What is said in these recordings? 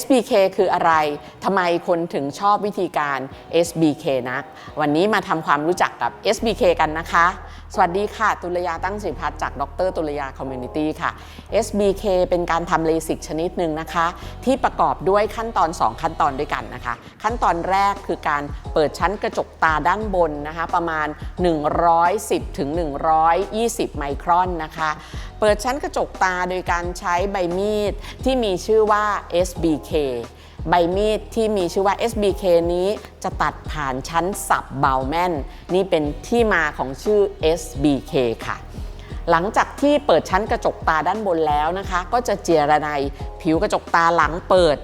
SBK คืออะไรทำไมคนถึงชอบวิธีการ SBK นักวันนี้มาทำความรู้จักกับ SBK กันนะคะ สวัสดีค่ะ ตุลยาตั้งสิพัฒน์จากดรตุลยาคอมมูนิตี้ค่ะ SBK เป็นการทำเลสิกชนิดหนึ่งนะคะ ที่ประกอบด้วยขั้นตอน 2 ขั้นตอนด้วยกันนะคะ ขั้นตอนแรกคือการเปิดชั้นกระจกตาด้านบนนะคะประมาณ 110ถึง120 ไมครอนนะคะ เปิดชั้นกระจกตาโดยการใช้ใบมีดที่มีชื่อว่า SBK ใบมีดที่มีชื่อว่า SBK นี้จะตัดผ่านชั้นสับเบาแมนนี่เป็นที่มาของชื่อ SBK ค่ะ หลังจากที่เปิดชั้นกระจกตาด้านบนแล้วนะคะ ก็จะเจียระไนผิวกระจกตาหลังเปิด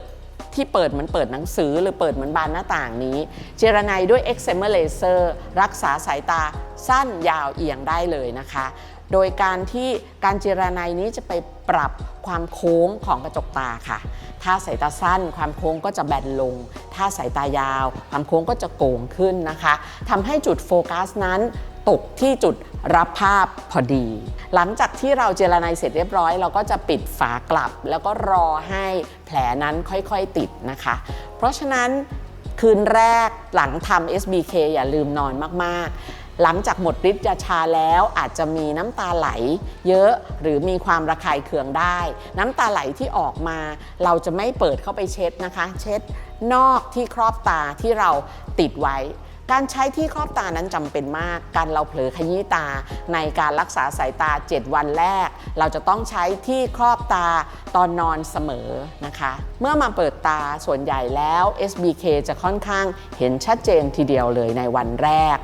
ที่เปิดเหมือนเปิดหนังสือหรือเปิดเหมือนบานหน้าต่างนี้ เจรไนด้วย e x e m e r Laser รักษาสายตาสั้นยาวเอียงได้เลยนะคะ โดยการที่การเจรไนนี้จะไปปรับความโค้งของกระจกตาค่ะ ถ้าสายตาสั้นความโค้งก็จะแบนลง ถ้าสายตายาว ความโค้งก็จะโก่งขึ้นนะคะทำให้จุดโฟกัสนั้นตกที่จุดรับภาพพอดี หลังจากที่เราเจรไนเสร็จเรียบร้อย เราก็จะปิดฝากลับ แล้วก็รอให้แผลนั้นค่อยๆติดนะคะ เพราะฉะนั้นคืนแรกหลังทำ SBK อย่าลืมนอนมากๆ หลังจากหมดฤทธิ์ยาชาแล้วอาจจะมีน้ำตาไหลเยอะหรือมีความระคายเคืองได้ น้ำตาไหลที่ออกมา เราจะไม่เปิดเข้าไปเช็ดนะคะ เช็ดนอกที่ครอบตาที่เราติดไว้ การใช้ที่ครอบตานั้นจำเป็นมาก การเราเผลอขยี้ตา ในการรักษาสายตา 7 วันแรก เราจะต้องใช้ที่ครอบตาตอนนอนเสมอนะคะ เมื่อมาเปิดตาส่วนใหญ่แล้ว SBK จะค่อนข้างเห็นชัดเจนทีเดียวเลยในวันแรก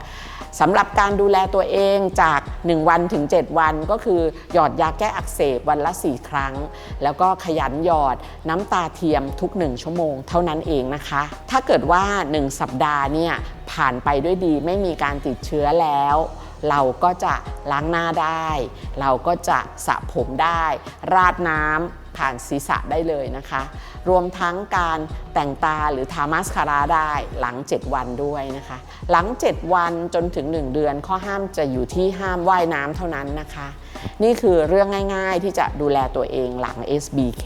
สำหรับการดูแลตัวเองจาก 1 วันถึง 7 วันก็คือ หยอดยาแก้อักเสบวันละ 4 ครั้ง แล้วก็ขยันหยอดน้ำตาเทียมทุก 1 ชั่วโมงเท่านั้นเองนะคะ ถ้าเกิดว่า 1 สัปดาห์เนี่ย ผ่านไปด้วยดีไม่มีการติดเชื้อแล้ว เราก็จะล้างหน้าได้ เราก็จะสระผมได้ ราดน้ำ ผ่านศีรษะได้เลยนะคะ รวมทั้งการแต่งตาหรือทามาสคาราได้หลัง 7 วันด้วยนะคะ หลัง 7 วันจนถึง 1 เดือนข้อห้ามจะอยู่ที่ห้ามว่ายน้ำเท่านั้นนะคะ นี่คือเรื่องง่ายๆที่จะดูแลตัวเองหลัง SBK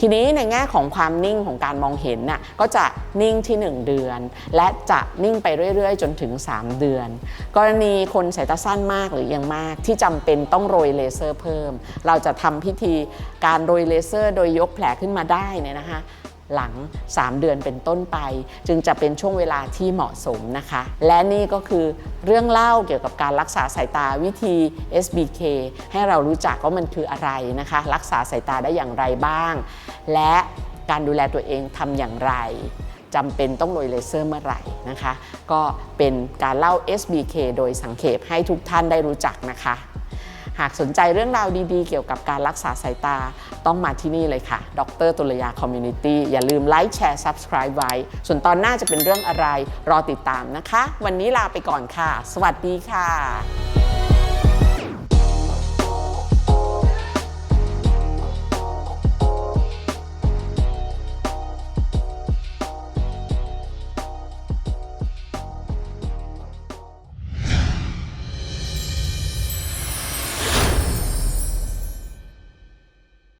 ทีนี้ในแง่ของความนิ่งของการมองเห็นน่ะก็จะนิ่งที่ 1 เดือน และจะนิ่งไปเรื่อยๆ จนถึง 3 เดือน กรณีคนสายตาสั้นมากหรือยังมากที่จำเป็นต้องโรยเลเซอร์เพิ่ม เราจะทำพิธีการโรยเลเซอร์ โดยยกแผลขึ้นมาได้เนี่ยนะคะหลัง 3 เดือนเป็นต้นไป จึงจะเป็นช่วงเวลาที่เหมาะสมนะคะ และนี่ก็คือเรื่องเล่าเกี่ยวกับการรักษาสายตาวิธี SBK ให้เรารู้จักว่ามันคืออะไรนะคะ รักษาสายตาได้อย่างไรบ้าง และการดูแลตัวเองทำอย่างไรจำเป็นต้องโรยเลเซอร์เมื่อไหร่นะคะ ก็เป็นการเล่า SBK โดยสังเขปให้ทุกท่านได้รู้จักนะคะ หากสนใจเรื่องราวดีๆ เกี่ยวกับการรักษาสายตาต้องมาที่นี่เลยค่ะ ดรตุลยาคอมมูนิตี้ อย่าลืมไลค์แชร์ Subscribe ไว้ ส่วนตอนหน้าจะเป็นเรื่องอะไรรอติดตามนะคะ วันนี้ลาไปก่อนค่ะ สวัสดีค่ะ